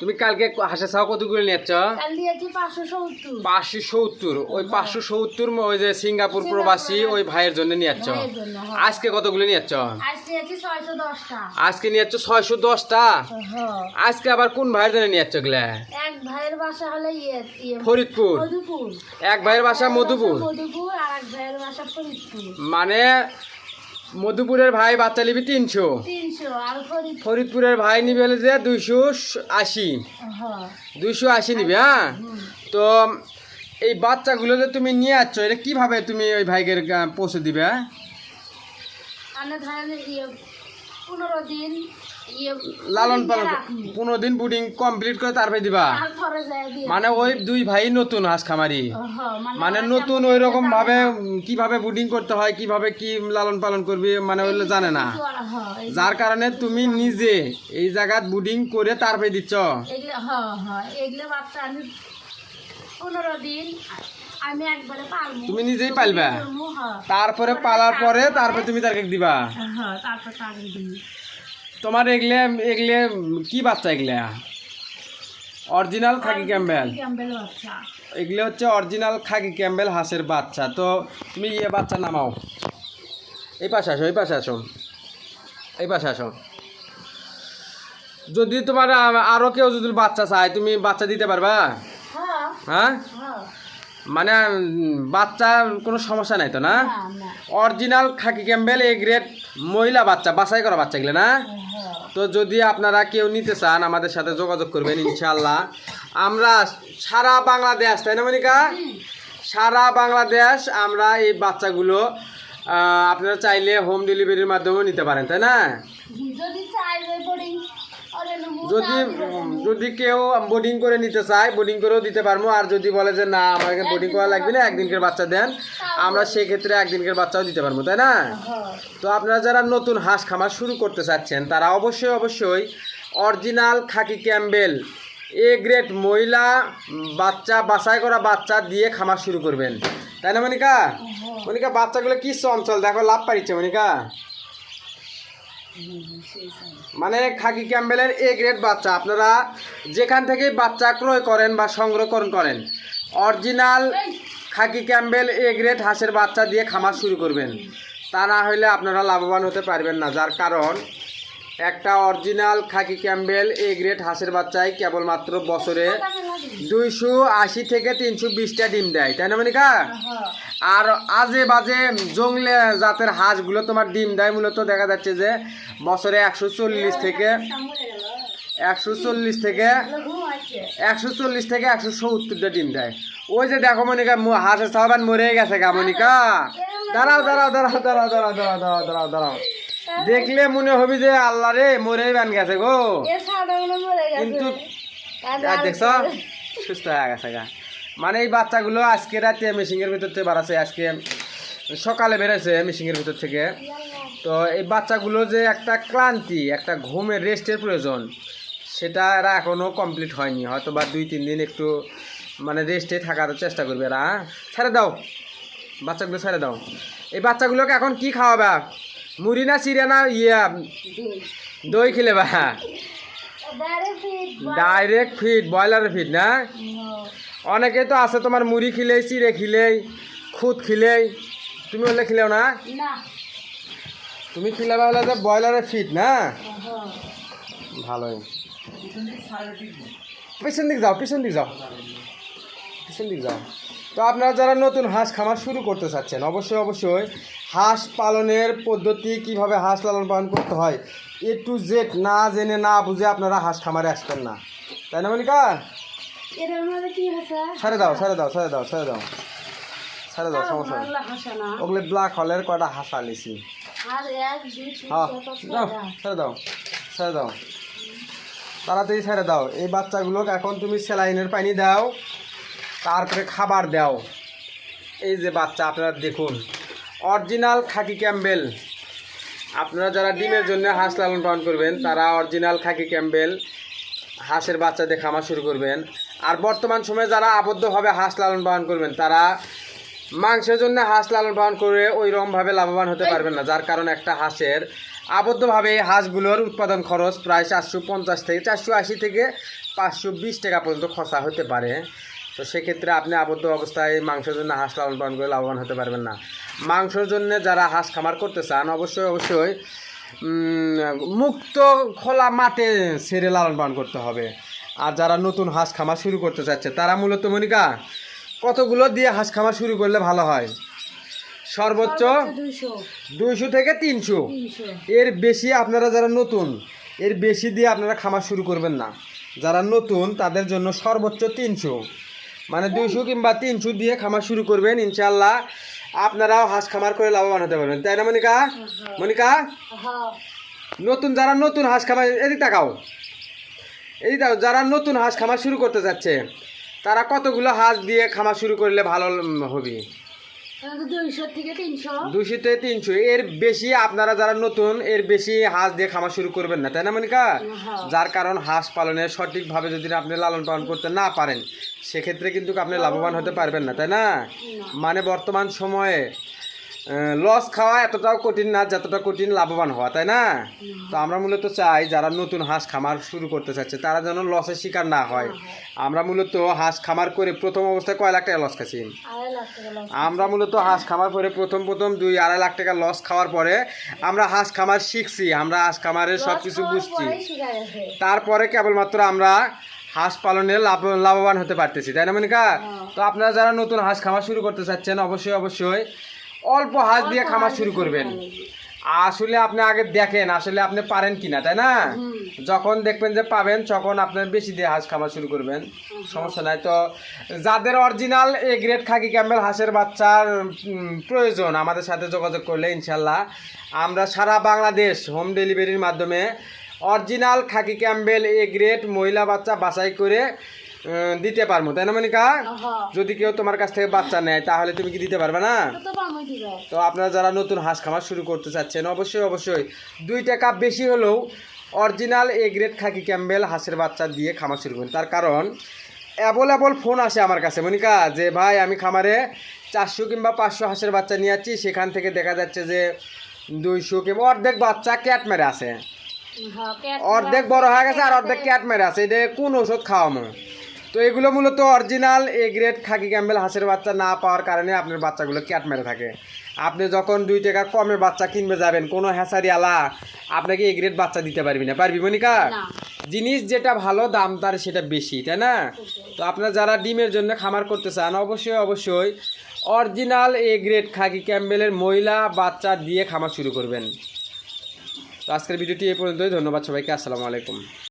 তুমি কালকে হাঁসের ছাওয়া কতগুলো নিয়েছ? পাঁচশো সত্তর। ওই পাঁচশো সত্তর ওই যে সিঙ্গাপুর প্রবাসী ওই ভাইয়ের জন্য নিয়েছ। আজকে কতগুলো নিয়েছ? আজকে নিয়েছ ছয়শো দশটা? আজকে আবার কোন ভাইয়ের জন্য নিয়েছগুলা ফরিদপুর। এক ভাইয়ের বাসা মধুপুর। মানে মধুপুরের ভাই বাচ্চা নিবি তিনশো। ফরিদপুরের ভাই নিবি হলে যে দুইশো আশি। হ্যাঁ। দুইশো আশি নিবি হ্যাঁ? তো এই বাচ্চাগুলো যে তুমি নিয়ে আসছো এটা কীভাবে তুমি ওই ভাইকে পৌঁছে দিবে হ্যাঁ? ইয়ে পনেরো দিন লালন পালন। পনেরো দিন বুডিং কমপ্লিট করে তারপরে দিবা। মানে ওই দুই ভাই নতুন হাঁস খামারি হ্যাঁ, মানে নতুন ওই রকম ভাবে কীভাবে বুডিং করতে হয় কীভাবে কি লালন পালন করবি মানে ওইগুলো জানে না। যার কারণে তুমি নিজে এই জায়গাত বুডিং করে তারপরে দিচ্ছ। তুমি নিজেই পালবা? তারপরে পালার পরে তারপরে তুমি তাকে দিবা। তারপর তোমার এগলে এগলে কি বাচ্চা এগলা? Original khaki Campbell. এগুলো হচ্ছে অরিজিনাল খাকি ক্যাম্বেল হাঁসের বাচ্চা। তো তুমি ইয়ে বাচ্চা নামাও। এই পাশে আসো এই পাশে আসো। এই পাশে আসো। যদি তোমার আরও কেউ যদি বাচ্চা চায় তুমি বাচ্চা দিতে পারবা? হ্যাঁ। হ্যাঁ? হ্যাঁ। মানে বাচ্চার কোনো সমস্যা নাই তো না? Original khaki Campbell A grade মহিলা বাচ্চা বাছাই করা বাচ্চাগুলো না? হ্যাঁ। তো যদি আপনারা কেউ নিতে চান আমাদের সাথে যোগাযোগ করবেন ইনশাল্লাহ আমরা সারা বাংলাদেশ তাই না মনিকা? সারা বাংলাদেশ আমরা এই বাচ্চাগুলো আপনারা চাইলে হোম ডেলিভারির মাধ্যমেও নিতে পারেন তাই না? যদি যদি কেউ বোর্ডিং করে নিতে চায় বোর্ডিং করেও দিতে পারব। আর যদি বলে যে না আমাকে বোর্ডিং করা লাগবে না একদিনকের বাচ্চা দেন। আমরা সেক্ষেত্রে একদিনকের বাচ্চাও দিতে পারব তাই না? হ্যাঁ তো আপনারা যারা নতুন হাঁস খামার শুরু করতে চাচ্ছেন তারা অবশ্যই অবশ্যই original khaki Campbell A grade মহিলা বাচ্চা বাছাই করা বাচ্চা দিয়ে খামার শুরু করবেন। তাই না মনিকা? মনিকা বাচ্চাগুলো কি চঞ্চল? দেখো লাভ পারিচ্ছে মনিকা। মানে খাকি ক্যাম্বেলের এ গ্রেড বাচ্চা। আপনারা যেখান থেকে বাচ্চা ক্রয় করেন বা সংরক্ষণ করেন, original khaki Campbell A grade হাঁসের বাচ্চা দিয়ে খামার শুরু করবেন। তা না হলে আপনারা লাভবান হতে পারবেন না, যার কারণ একটা original khaki Campbell A grade হাঁসের বাচ্চায় কেবলমাত্র বছরে দুইশো আশি থেকে তিনশো বিশটা ডিম দেয় তাই না মনিকা? হ্যাঁ। আর আজে বাজে জংলে জাতের হাঁসগুলো তোমার ডিম দেয় মূলত দেখা যাচ্ছে যে বছরে একশো চল্লিশ থেকে একশো চল্লিশ থেকে একশো চল্লিশ থেকে একশো সত্তরটা ডিম দেয়। ওই যে দেখো মনিকা হাঁসের সাবান মরে গেছে গা মনিকা। দাঁড়াও দাঁড়াও দাঁড়াও দাঁড়াও দাঁড়াও দাঁড়াও দাঁড়াও দাঁড়াও দাঁড়াও। দেখলে মনে হবে যে আল্লাহ রে মরেই বান গেছে গো। মরে কিন্তু দেখছ? সুস্থ হয়ে গেছে গা। মানে এই বাচ্চাগুলো আজকে রাতে মেশিনের ভিতর থেকে বাড়াচ্ছে আজকে সকালে বেড়েছে মেশিনের ভিতর থেকে। তো এই বাচ্চাগুলো যে একটা ক্লান্তি একটা ঘুমের রেস্টের প্রয়োজন সেটা এরা এখনও কমপ্লিট হয়নি। হয়তো বা দুই তিন দিন একটু মানে রেস্টে থাকার চেষ্টা করবে এরা হ্যাঁ? ছেড়ে দাও। বাচ্চাগুলো ছেড়ে দাও। এই বাচ্চাগুলোকে এখন কি খাওয়াবা? মুড়ি না চিড়ে না ইয়ে দই খেলে বা। ডাইরেক্ট ফিট ফিড ব্রয়লারের ফিড না? অনেকে তো আছে তোমার মুড়ি খিলেই চিড়ে খিলেই খুদ খিলেই। তুমি হলে খিলেও না? তুমি খিলাবা হলে যে ব্রয়লারের ফিড না? ভালোই। পিছন দিক যাও পিছন দিক যাও। পিছন দিক যাও। তো আপনারা যারা নতুন হাঁস খামার শুরু করতে চাচ্ছেন অবশ্যই অবশ্যই হাঁস পালনের পদ্ধতি কীভাবে হাঁস লালন পালন করতে হয়? এ টু জেড না জেনে না বুঝে আপনারা হাঁস খামারে আসবেন না। তাই না মনিকা? ছেড়ে দাও ছেড়ে দাও ছেড়ে দাও ছেড়ে দাও। ছেড়ে দাও সমস্যা ওগুলো ব্ল্যাক হলের কয়টা হাঁস আনিছি? হ্যাঁ দাও। ছেড়ে দাও ছেড়ে দাও। তাড়াতাড়ি ছেড়ে দাও। এই বাচ্চাগুলোকে এখন তুমি স্যালাইনের পানি দাও তারপরে খাবার দাও। এই যে বাচ্চা আপনারা দেখুন। Original khaki Campbell. আপনারা যারা ডিমের জন্য হাঁস লালন পালন করবেন, তারা অরিজিনাল খাকি ক্যাম্বেল হাঁসের বাচ্চা খামার শুরু করবেন। আর বর্তমান সময়ে যারা আবদ্ধভাবে হাঁস লালন পালন করবেন, তারা মাংসের জন্য হাঁস লালন পালন করে ওই রকমভাবে লাভবান হতে পারবেন না, যার কারণে একটা হাঁসের আবদ্ধভাবে হাঁসগুলোর উৎপাদন খরচ প্রায় চারশো পঞ্চাশ থেকে চারশো আশি থেকে পাঁচশো বিশ টাকা পর্যন্ত খরচা হতে পারে। তো সেক্ষেত্রে আপনি আবদ্ধ অবস্থায় মাংসের জন্য হাঁস লালন পালন করে লাভবান হতে পারবেন না। মাংসের জন্য যারা হাঁস খামার করতে চান অবশ্যই অবশ্যই মুক্ত খোলা মাঠে ছেড়ে লালন পালন করতে হবে। আর যারা নতুন হাঁস খামার শুরু করতে চাচ্ছে তারা মূলত মনিকা কতগুলো দিয়ে হাঁস খামার শুরু করলে ভালো হয়? সর্বোচ্চ দুইশো থেকে তিনশো। এর বেশি আপনারা যারা নতুন এর বেশি দিয়ে আপনারা খামার শুরু করবেন না। যারা নতুন তাদের জন্য সর্বোচ্চ তিনশো। মানে দুইশো কিংবা তিনশো দিয়ে খামার শুরু করবেন ইনশাল্লাহ আপনারাও হাঁস খামার করে লাভবান হতে পারবেন, তাই না মনিকা? মনিকা? নতুন যারা নতুন হাঁস খামার, এদিক তাকাও। এদিক তাকাও, যারা নতুন হাঁস খামার শুরু করতে চাচ্ছে তারা কতগুলো হাঁস দিয়ে খামার শুরু করলে ভালো হবে? দুইশো থেকে তিনশো। এর বেশি আপনারা যারা নতুন এর বেশি হাঁস দিয়ে খামার শুরু করবেন না তাই না মনিকা? হ্যাঁ। যার কারণ হাঁস পালনে সঠিকভাবে যদি আপনি লালন পালন করতে না পারেন সেক্ষেত্রে কিন্তু আপনি লাভবান হতে পারবেন না তাই না। মানে বর্তমান সময়ে লস খাওয়া এতটাও কঠিন না যতটা কঠিন লাভবান হওয়া তাই না? তো আমরা মূলত চাই যারা নতুন হাঁস খামার শুরু করতে চাচ্ছে তারা যেন লসের শিকার না হয়। আমরা মূলত হাঁস খামার করে প্রথম অবস্থায় কয় লাখ টাকা লস খাচ্ছি। আমরা মূলত হাঁস খামার করে প্রথম প্রথম দুই আড়াই লাখ টাকা লস খাওয়ার পরে আমরা হাঁস খামার শিখছি আমরা হাঁস খামারের সব কিছু বুঝছি। তারপরে কেবলমাত্র আমরা হাঁস পালনে লাভ লাভবান হতে পারতেছি তাই না মনিকা? তো আপনারা যারা নতুন হাঁস খামার শুরু করতে চাচ্ছেন অবশ্যই অবশ্যই অল্প হাঁস দিয়ে খামার শুরু করবেন। আসলে আপনি আগে দেখেন আসলে আপনি পারেন কিনা তাই না? যখন দেখবেন যে পাবেন তখন আপনার বেশি দিয়ে হাঁস খামার শুরু করবেন। সমস্যা নাই। তো যাদের original A grade khaki Campbell হাঁসের বাচ্চার প্রয়োজন আমাদের সাথে যোগাযোগ করলে ইনশাল্লাহ। আমরা সারা বাংলাদেশ হোম ডেলিভারির মাধ্যমে original khaki Campbell A grade মহিলা বাচ্চা বাছাই করে দিতে পারব তাই না মনিকা? হ্যাঁ। যদি কেউ তোমার কাছ থেকে বাচ্চা নেয় তাহলে তুমি কি দিতে পারবে না? তো আপনারা যারা নতুন হাঁস খামার শুরু করতে চাচ্ছেন অবশ্যই অবশ্যই দুই টাকা বেশি হলেও original A grade khaki Campbell হাঁসের বাচ্চা দিয়ে খামার শুরু করবেন তার কারণ অ্যাভেলেবল ফোন আসে আমার কাছে মনিকা যে ভাই আমি খামারে চারশো কিংবা পাঁচশো হাঁসের বাচ্চা নিয়ে যাচ্ছি সেখান থেকে দেখা যাচ্ছে যে দুইশো কিংবা অর্ধেক বাচ্চা ক্যাট মেরে আছে। হ্যাঁ, অর্ধেক বড় হয়ে গেছে আর অর্ধেক ক্যাট মেরে আছে। এটা কোন ওষুধ খাওয়ামো? তো এগুলো মূলত original A grade khaki Campbell হাঁসের বাচ্চা না পাওয়ার কারণে আপনার বাচ্চাগুলো ক্যাট মেরে থাকে। আপনি যখন দুই টাকা কমে বাচ্চা কিনবে যাবেন কোনো হ্যাঁসারি আলা আপনাকে এ গ্রেড বাচ্চা দিতে পারবি না। পারবি মনিকা? জিনিস যেটা ভালো দাম তার সেটা বেশি তাই না? তো আপনারা যারা ডিমের জন্য খামার করতে চান অবশ্যই অবশ্যই অরিজিনাল এ গ্রেড খাকি ক্যাম্বেলের মহিলা বাচ্চা দিয়ে খামার শুরু করবেন। তো আজকের ভিডিওটি এই পর্যন্তই। ধন্যবাদ সবাইকে। আসসালামু আলাইকুম।